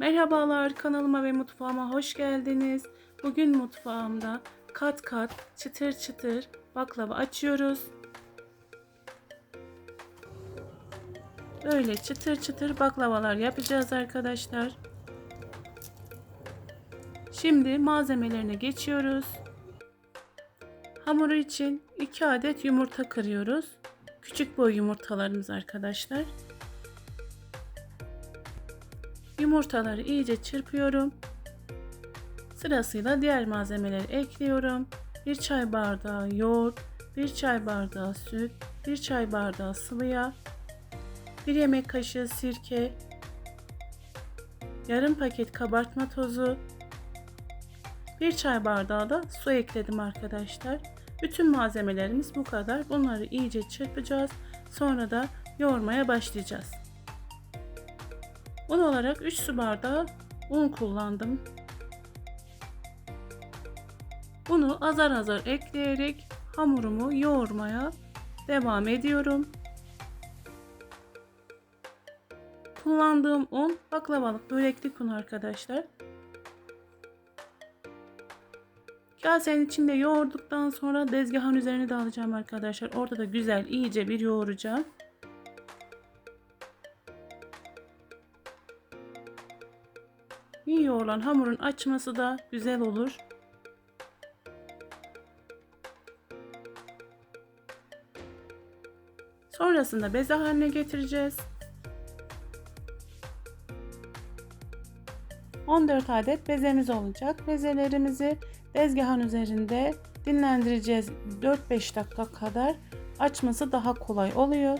Merhabalar kanalıma ve mutfağıma hoş geldiniz. Bugün mutfağımda kat kat çıtır çıtır baklava açıyoruz. Böyle çıtır çıtır baklavalar yapacağız arkadaşlar. Şimdi malzemelerine geçiyoruz. Hamuru için 2 adet yumurta kırıyoruz. Küçük boy yumurtalarımız arkadaşlar. Yumurtaları iyice çırpıyorum. Sırasıyla diğer malzemeleri ekliyorum. 1 çay bardağı yoğurt, 1 çay bardağı süt, 1 çay bardağı sıvı yağ, 1 yemek kaşığı sirke, yarım paket kabartma tozu, 1 çay bardağı da su ekledim arkadaşlar. Bütün malzemelerimiz bu kadar. Bunları iyice çırpacağız. Sonra da yoğurmaya başlayacağız. Un olarak 3 su bardağı un kullandım. Bunu azar azar ekleyerek hamurumu yoğurmaya devam ediyorum. Kullandığım un baklavalık böreklik un arkadaşlar. Kasenin içinde yoğurduktan sonra dezgahın üzerine de alacağım arkadaşlar. Orada da güzel iyice bir yoğuracağım. İyi yoğrulan hamurun açması da güzel olur. Sonrasında beze haline getireceğiz. 14 adet bezemiz olacak. Bezelerimizi tezgahın üzerinde dinlendireceğiz 4-5 dakika kadar. Açması daha kolay oluyor.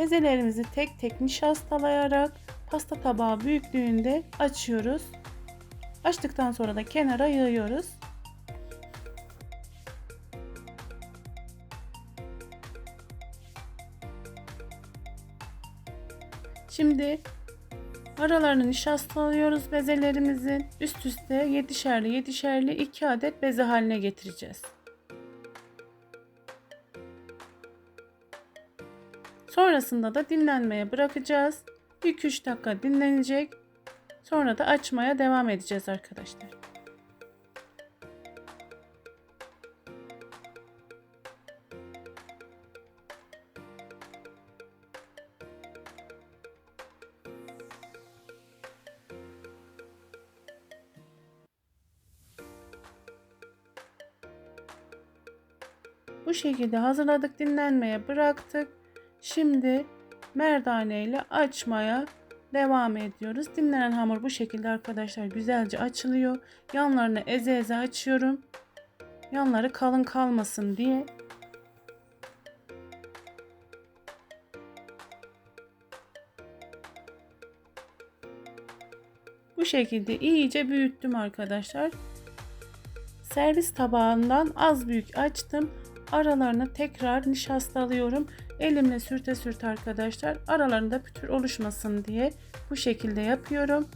Bezelerimizi tek tek nişastalayarak pasta tabağı büyüklüğünde açıyoruz. Açtıktan sonra da kenara yığıyoruz. Şimdi aralarını nişastalıyoruz bezelerimizin. Üst üste 7'şerli 7'şerli 2 adet beze haline getireceğiz. Sonrasında da dinlenmeye bırakacağız. 2-3 dakika dinlenecek. Sonra da açmaya devam edeceğiz arkadaşlar. Bu şekilde hazırladık, dinlenmeye bıraktık. Şimdi merdane ile açmaya devam ediyoruz. Dinlenen hamur bu şekilde arkadaşlar güzelce açılıyor. Yanlarını eze eze açıyorum. Yanları kalın kalmasın diye. Bu şekilde iyice büyüttüm arkadaşlar. Servis tabağından az büyük açtım. Aralarını tekrar nişastalıyorum. Elimle sürte sürte arkadaşlar. Aralarında pütür oluşmasın diye bu şekilde yapıyorum.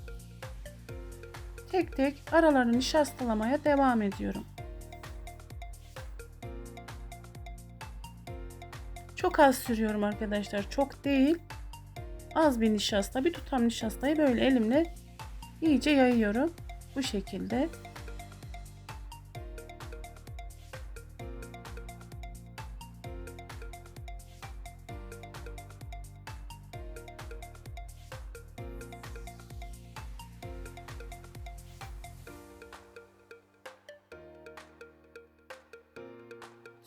Tek tek aralarını nişastalamaya devam ediyorum. Çok az sürüyorum arkadaşlar. Çok değil. Az bir nişasta, bir tutam nişastayı böyle elimle iyice yayıyorum. Bu şekilde.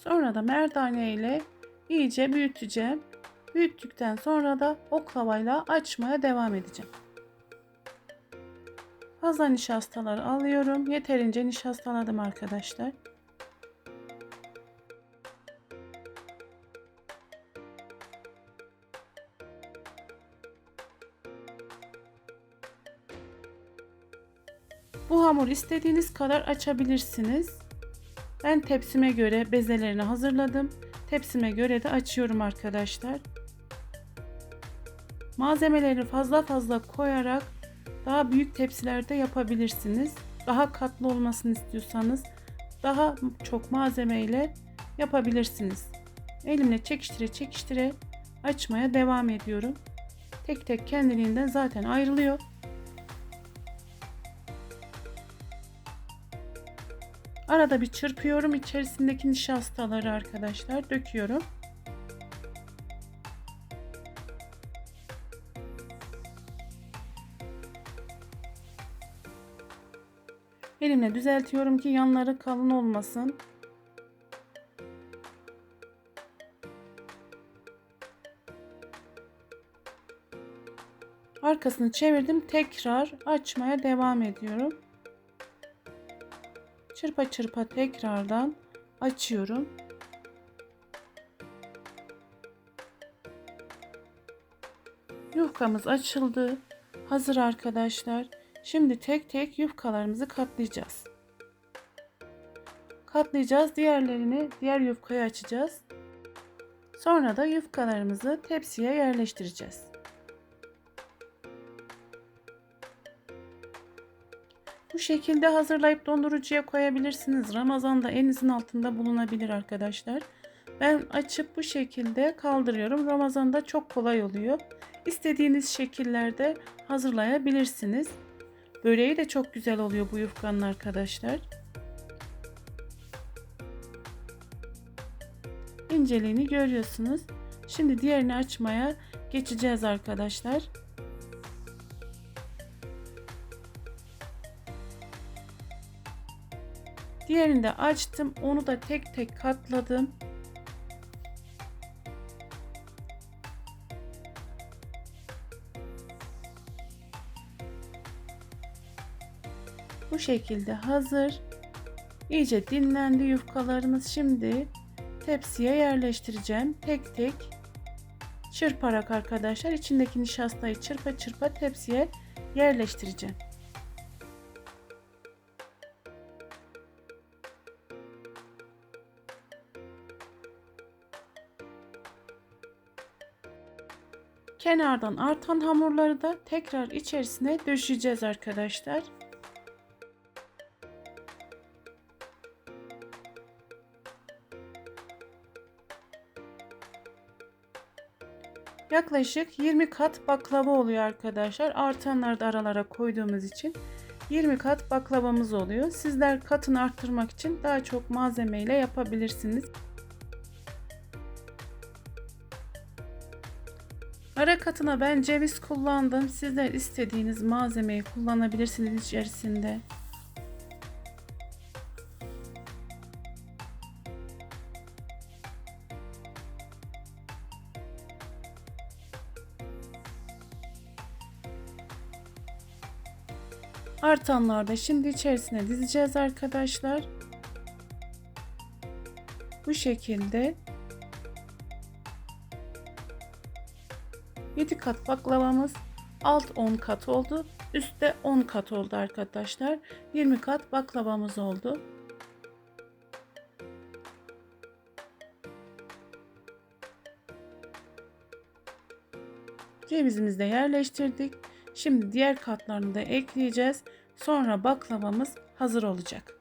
Sonra da merdane ile iyice büyüteceğim. Büyüttükten sonra da oklavayla açmaya devam edeceğim. Fazla nişastaları alıyorum. Yeterince nişastaladım arkadaşlar. Bu hamur istediğiniz kadar açabilirsiniz. Ben tepsime göre bezelerini hazırladım. Tepsime göre de açıyorum arkadaşlar. Malzemeleri fazla fazla koyarak daha büyük tepsilerde yapabilirsiniz. Daha katlı olmasını istiyorsanız daha çok malzemeyle yapabilirsiniz. Elimle çekiştire çekiştire açmaya devam ediyorum. Tek tek kendiliğinden zaten ayrılıyor. Arada bir çırpıyorum içerisindeki nişastaları arkadaşlar döküyorum. Elimle düzeltiyorum ki yanları kalın olmasın. Arkasını çevirdim. Tekrar açmaya devam ediyorum. Çırpa çırpa tekrardan açıyorum. Yufkamız açıldı. Hazır arkadaşlar. Şimdi tek tek yufkalarımızı katlayacağız. Katlayacağız. Diğerlerini diğer yufkaya açacağız. Sonra da yufkalarımızı tepsiye yerleştireceğiz. Bu şekilde hazırlayıp dondurucuya koyabilirsiniz. Ramazan'da elinizin altında bulunabilir arkadaşlar. Ben açıp bu şekilde kaldırıyorum. Ramazan'da çok kolay oluyor. İstediğiniz şekillerde hazırlayabilirsiniz. Böreği de çok güzel oluyor bu yufkanın arkadaşlar. İnceliğini görüyorsunuz. Şimdi diğerini açmaya geçeceğiz arkadaşlar. Diğerini de açtım. Onu da tek tek katladım. Bu şekilde hazır. İyice dinlendi yufkalarımız. Şimdi tepsiye yerleştireceğim. Tek tek çırparak arkadaşlar içindeki nişastayı çırpa çırpa tepsiye yerleştireceğim. Kenardan artan hamurları da tekrar içerisine döşeceğiz arkadaşlar. Yaklaşık 20 kat baklava oluyor arkadaşlar. Artanları da aralara koyduğumuz için 20 kat baklavamız oluyor. Sizler katını arttırmak için daha çok malzemeyle yapabilirsiniz. Ara katına ben ceviz kullandım. Sizler istediğiniz malzemeyi kullanabilirsiniz içerisinde. Artanlar da şimdi içerisine dizeceğiz arkadaşlar. Bu şekilde 7 kat baklavamız alt 10 kat oldu. Üstte 10 kat oldu arkadaşlar. 20 kat baklavamız oldu. Cevizimizi de yerleştirdik. Şimdi diğer katlarını da ekleyeceğiz. Sonra baklavamız hazır olacak.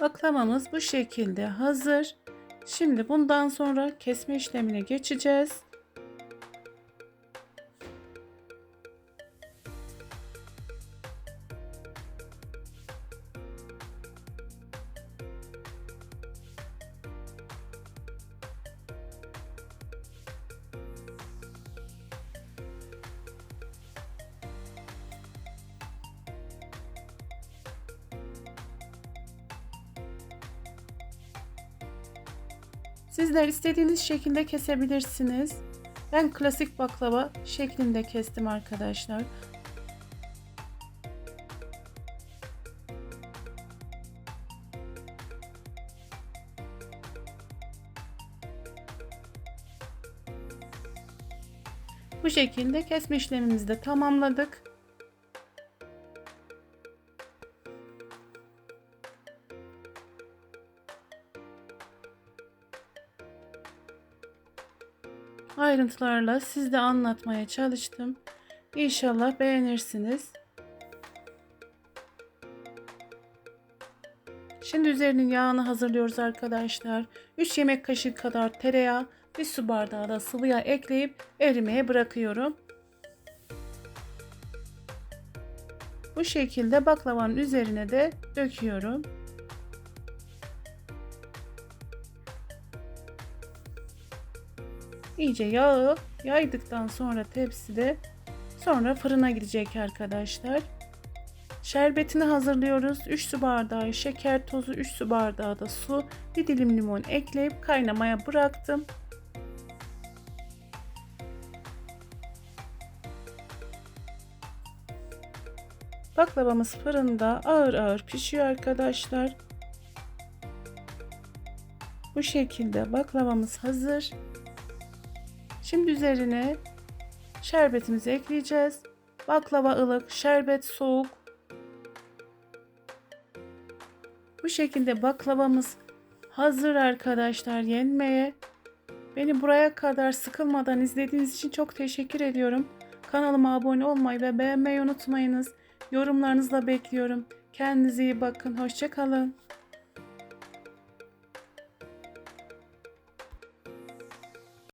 Baklavamız bu şekilde hazır. Şimdi bundan sonra kesme işlemine geçeceğiz. Sizler istediğiniz şekilde kesebilirsiniz. Ben klasik baklava şeklinde kestim arkadaşlar. Bu şekilde kesme işlemimizi de tamamladık. Ayrıntılarla sizde anlatmaya çalıştım. İnşallah beğenirsiniz. Şimdi üzerinin yağını hazırlıyoruz arkadaşlar. 3 yemek kaşığı kadar tereyağı, bir su bardağı da sıvı yağ ekleyip erimeye bırakıyorum. Bu şekilde baklavanın üzerine de döküyorum. İyice yağı yaydıktan sonra tepside sonra fırına gidecek arkadaşlar. Şerbetini hazırlıyoruz. 3 su bardağı şeker tozu, 3 su bardağı da su, bir dilim limon ekleyip kaynamaya bıraktım. Baklavamız fırında ağır ağır pişiyor arkadaşlar. Bu şekilde baklavamız hazır. Şimdi üzerine şerbetimizi ekleyeceğiz. Baklava ılık, şerbet soğuk. Bu şekilde baklavamız hazır arkadaşlar yenmeye. Beni buraya kadar sıkılmadan izlediğiniz için çok teşekkür ediyorum. Kanalıma abone olmayı ve beğenmeyi unutmayınız. Yorumlarınızla bekliyorum. Kendinize iyi bakın. Hoşçakalın.